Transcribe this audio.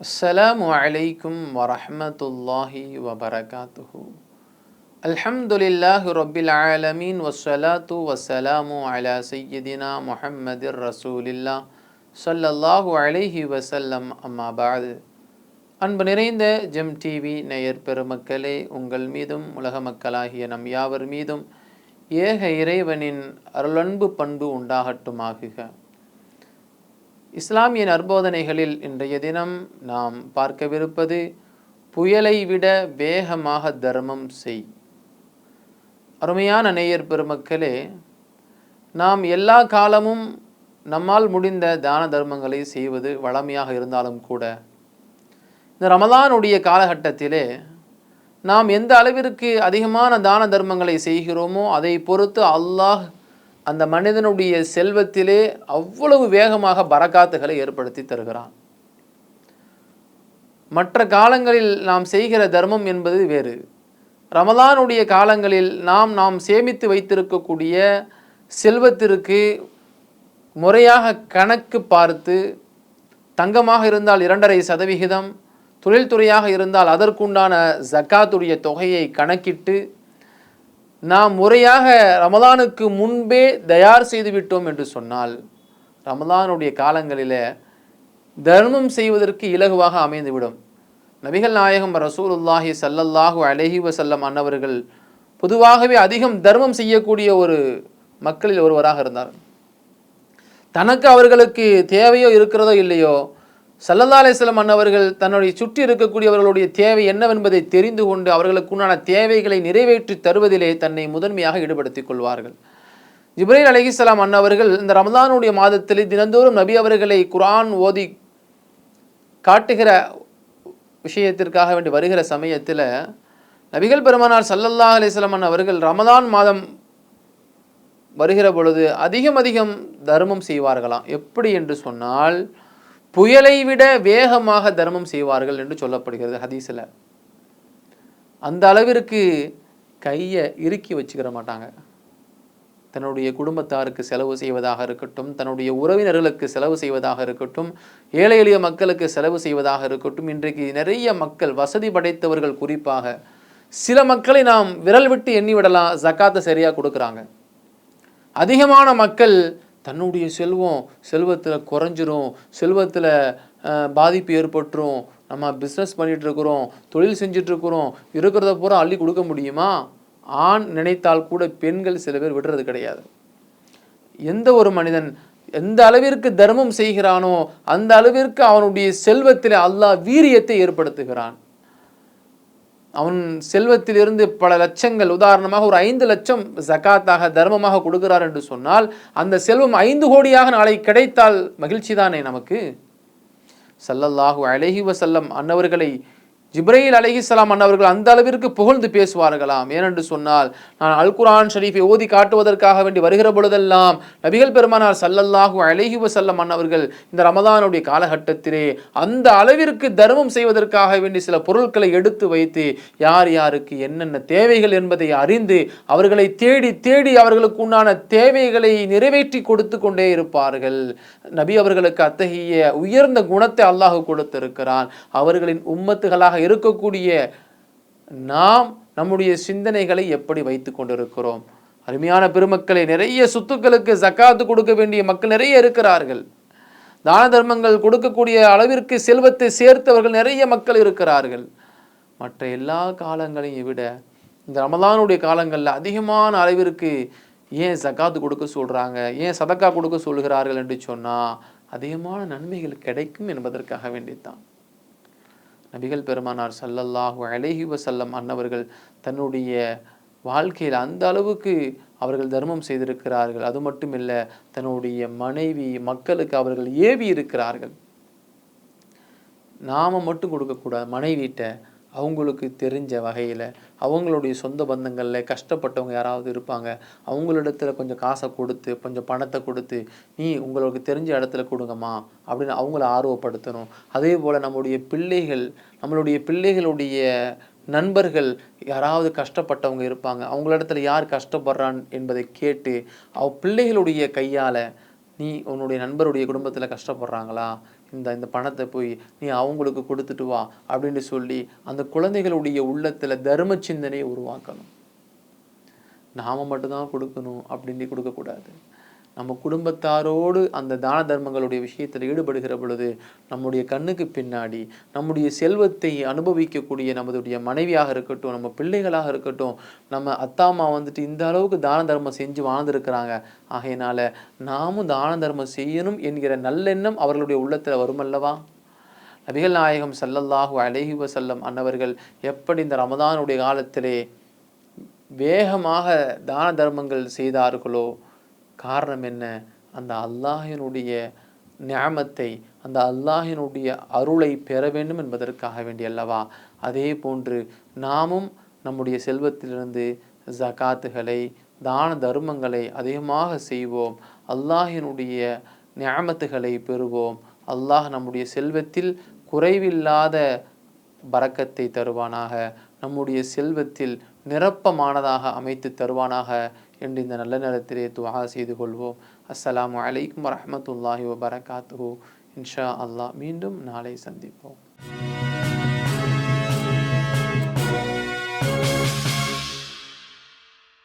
السلام عليكم ورحمة الله وبركاته الحمد لله رب العالمين والصلاة والسلام على سيدنا محمد رسول الله صلى الله عليه وسلم أما بعد அன்பு நிறைந்த GeM TV நேயர் பெருமக்களே உங்கள் மீதும் உலக மக்களாகிய நம் யாவர் மீதும் ஏக இறைவனின் அருளன்பு பண்பு உண்டாகட்டுமாகுக இஸ்லாமிய நற்போதனைகளில் இன்றைய தினம் நாம் பார்க்கவிருப்பது புயலை விட வேகமாக தர்மம் செய். அருமையான நேயர் பெருமக்களே நாம் எல்லா காலமும் நம்மால் முடிந்த தான தர்மங்களை செய்வது வளமையாக இருந்தாலும் கூட இந்த ரமதானுடைய காலகட்டத்திலே நாம் எந்த அளவிற்கு அதிகமான தான தர்மங்களை செய்கிறோமோ அதை பொறுத்து அல்லாஹ் அந்த மனிதனுடைய செல்வத்திலே அவ்வளவு வேகமாக பரக்காத்துகளை ஏற்படுத்தி தருகிறான். மற்ற காலங்களில் நாம் செய்கிற தர்மம் என்பது வேறு. ரமலானுடைய காலங்களில் நாம் நாம் சேமித்து வைத்திருக்கக்கூடிய செல்வத்திற்கு முறையாக கணக்கு பார்த்து தங்கமாக இருந்தால் இரண்டரை சதவிகிதம் தொழில்துறையாக இருந்தால் அதற்குண்டான ஜக்காத்துடைய தொகையை கணக்கிட்டு நாம் முறையாக ரமலானுக்கு முன்பே தயார் செய்து விட்டோம் என்று சொன்னால் ரமலானுடைய காலங்களில் தர்மம் செய்வதற்கு இலகுவாக அமைந்துவிடும். நபிகள் நாயகம் ரசூலுல்லாஹி சல்லல்லாஹு அலஹி வசல்லம் அன்னவர்கள் பொதுவாகவே அதிகம் தர்மம் செய்யக்கூடிய ஒரு மக்களில் ஒருவராக இருந்தார். தனக்கு அவர்களுக்கு தேவையோ இருக்கிறதோ இல்லையோ சல்லல்லா அலிஸ்லம் அன்னவர்கள் தன்னுடைய சுற்றி இருக்கக்கூடியவர்களுடைய தேவை என்னவென்பதை தெரிந்து கொண்டு அவர்களுக்குண்டான தேவைகளை நிறைவேற்றி தருவதிலே தன்னை முதன்மையாக ஈடுபடுத்திக் கொள்வார்கள். ஜிப்ரேல் அலிஹிஸ்லாம் அன்னவர்கள் இந்த ரமதானுடைய மாதத்தில் தினந்தோறும் நபி அவர்களை குரான் ஓதி காட்டுகிற விஷயத்திற்காக வேண்டி வருகிற சமயத்தில் நபிகள் பெருமானார் சல்லல்லா அலிஸ்லாம் அவர்கள் ரமதான் மாதம் வருகிற பொழுது அதிகம் அதிகம் தர்மம் செய்வார்களாம். எப்படி என்று சொன்னால் புயலை விட வேகமாக தர்மம் செய்வார்கள் என்று சொல்லப்படுகிறது ஹதீஸில். அந்த அளவிற்கு கையை இறுக்கி வச்சுக்கிற மாட்டாங்க. தன்னுடைய குடும்பத்தாருக்கு செலவு செய்வதாக இருக்கட்டும் தன்னுடைய உறவினர்களுக்கு செலவு செய்வதாக இருக்கட்டும் ஏழை எளிய மக்களுக்கு செலவு செய்வதாக இருக்கட்டும் இன்றைக்கு நிறைய மக்கள் வசதி படைத்தவர்கள் குறிப்பாக சில மக்களை நாம் விரல் விட்டு எண்ணி விடலாம் ஜக்காத்தை சரியாக கொடுக்குறாங்க. அதிகமான மக்கள் தன்னுடைய செல்வம் செல்வத்தில் குறைஞ்சிரும் செல்வத்தில் பாதிப்பு ஏற்பட்டுரும். நம்ம பிஸ்னஸ் பண்ணிகிட்ருக்குறோம் தொழில் செஞ்சிட்ருக்குறோம் இருக்கிறத பூரா அள்ளி கொடுக்க முடியுமா? ஆண் நினைத்தால் கூட பெண்கள் சில பேர் விடுறது கிடையாது. எந்த ஒரு மனிதன் எந்த அளவிற்கு தர்மம் செய்கிறானோ அந்த அளவிற்கு அவனுடைய செல்வத்தில் அல்லாஹ் வீரியத்தை ஏற்படுத்துகிறான். அவன் செல்வத்திலிருந்து பல லட்சங்கள் உதாரணமாக ஒரு ஐந்து லட்சம் ஜக்காத்தாக தர்மமாக கொடுக்கிறார் என்று சொன்னால் அந்த செல்வம் ஐந்து கோடியாக நாளை கிடைத்தால் மகிழ்ச்சி தானே நமக்கு? சல்லல்லாஹு அலஹி வசல்லம் அன்னவர்களை ஜிப்ரையில் அலிஹிஸ்லாம் அண்ணவர்கள் அந்த அளவிற்கு புகழ்ந்து பேசுவார்களாம். ஏனென்று சொன்னால் நான் அல் குரான் ஷரீஃபை ஓதி காட்டுவதற்காக வேண்டி வருகிற பொழுதெல்லாம் நபிகள் பெருமானார் சல்லல்லாஹு அலஹி வசல்லம் அண்ணவர்கள் இந்த ரமதானுடைய காலகட்டத்திலே அந்த அளவிற்கு தர்மம் செய்வதற்காக வேண்டி சில பொருட்களை எடுத்து வைத்து யார் யாருக்கு என்னென்ன தேவைகள் என்பதை அறிந்து அவர்களை தேடி தேடி அவர்களுக்கு உண்டான தேவைகளை நிறைவேற்றி கொடுத்து கொண்டே இருப்பார்கள். நபி அவர்களுக்கு அத்தகைய உயர்ந்த குணத்தை அல்லாஹ் கொடுத்திருக்கிறான். அவர்களின் உம்மத்துகளாக இருக்கக்கூடிய நாம் நம்முடைய சிந்தனைகளை எப்படி வைத்து கொண்டிருக்கிறோம்? அருமையான பெருமக்களை நிறைய சொத்துக்களுக்கு ஜக்காத்து கொடுக்க வேண்டிய மக்கள் நிறைய இருக்கிறார்கள். தான தர்மங்கள் கொடுக்கக்கூடிய அளவிற்கு செல்வத்தை சேர்த்தவர்கள் நிறைய மக்கள் இருக்கிறார்கள். மற்ற எல்லா காலங்களையும் விட இந்த ரமதானுடைய காலங்களில் அதிகமான அளவிற்கு ஏன் ஜக்காத்து கொடுக்க சொல்கிறாங்க ஏன் சதக்கா கொடுக்க சொல்கிறார்கள் என்று சொன்னால் அதிகமான நன்மைகள் கிடைக்கும் என்பதற்காக வேண்டித்தான். நபிகள் பெருமானார் சல்லல்லாஹு அலேஹி வசல்லம் அன்னவர்கள் தன்னுடைய வாழ்க்கையில் அந்த அளவுக்கு அவர்கள் தர்மம் செய்திருக்கிறார்கள். அது மட்டும் இல்லை தன்னுடைய மனைவி மக்களுக்கு அவர்கள் ஏவி இருக்கிறார்கள். நாம மட்டும் கொடுக்கக்கூடாது மனைவிட்ட அவங்களுக்கு தெரிஞ்ச வகையில் அவங்களுடைய சொந்த பந்தங்களில் கஷ்டப்பட்டவங்க யாராவது இருப்பாங்க அவங்களிடத்துல கொஞ்சம் காசை கொடுத்து கொஞ்சம் பணத்தை கொடுத்து நீ உங்களுக்கு தெரிஞ்ச இடத்துல கொடுங்கம்மா அப்படின்னு அவங்கள ஆர்வப்படுத்தணும். அதே போல் நம்முடைய பிள்ளைகள் நம்மளுடைய பிள்ளைகளுடைய நண்பர்கள் யாராவது கஷ்டப்பட்டவங்க இருப்பாங்க அவங்களிடத்துல யார் கஷ்டப்படுறான் என்பதை கேட்டு அவ பிள்ளைகளுடைய கையால் நீ உன்னுடைய நண்பருடைய குடும்பத்தில் கஷ்டப்படுறாங்களா? இந்த இந்த பணத்தை போய் நீ அவங்களுக்கு கொடுத்துட்டு வா அப்படின்னு சொல்லி அந்த குழந்தைகளுடைய உள்ளத்தில் தர்ம சிந்தனையை உருவாக்கணும். நாம மட்டும்தான் கொடுக்கணும் அப்படின்னு கொடுக்கக்கூடாது. நம்ம குடும்பத்தாரோடு அந்த தான தர்மங்களுடைய விஷயத்தில் ஈடுபடுகிற பொழுது நம்முடைய கண்ணுக்கு பின்னாடி நம்முடைய செல்வத்தை அனுபவிக்கக்கூடிய நமதுடைய மனைவியாக இருக்கட்டும் நம்ம பிள்ளைகளாக இருக்கட்டும் நம்ம அத்தாமா வந்துட்டு இந்த அளவுக்கு தான தர்மம் செஞ்சு வாழ்ந்திருக்கிறாங்க. ஆகையினால நாமும் தான தர்மம் செய்யணும் என்கிற நல்லெண்ணம் அவர்களுடைய உள்ளத்தில் வருமல்லவா நபிகள் நாயகம் சல்லல்லாஹு அலைஹி வசல்லம் அன்னவர்கள் எப்படி இந்த ரமதானுடைய காலத்திலே வேகமாக தான தர்மங்கள் செய்தார்களோ காரணம் என்ன? அந்த அல்லாஹினுடைய ஞாமத்தை அந்த அல்லாஹினுடைய அருளை பெற வேண்டும் என்பதற்காக வேண்டிய அல்லவா? அதே போன்று நாமும் நம்முடைய செல்வத்திலிருந்து ஜகாத்துகளை தான தர்மங்களை அதிகமாக செய்வோம். அல்லாஹினுடைய ஞாமத்துகளை பெறுவோம். அல்லாஹ் நம்முடைய செல்வத்தில் குறைவில்லாத பறக்கத்தை தருவானாக. நம்முடைய செல்வத்தில் நிரப்பமானதாக அமைத்து தருவானாக. என்று இந்த நல்ல நேரத்திலே துவா செய்து கொள்வோம். அஸ்லாம் வலைக்கம் வரமத்துல்லாஹி வபரகாத்து இன்ஷா அல்லாஹ் மீண்டும் நாளை சந்திப்போம்.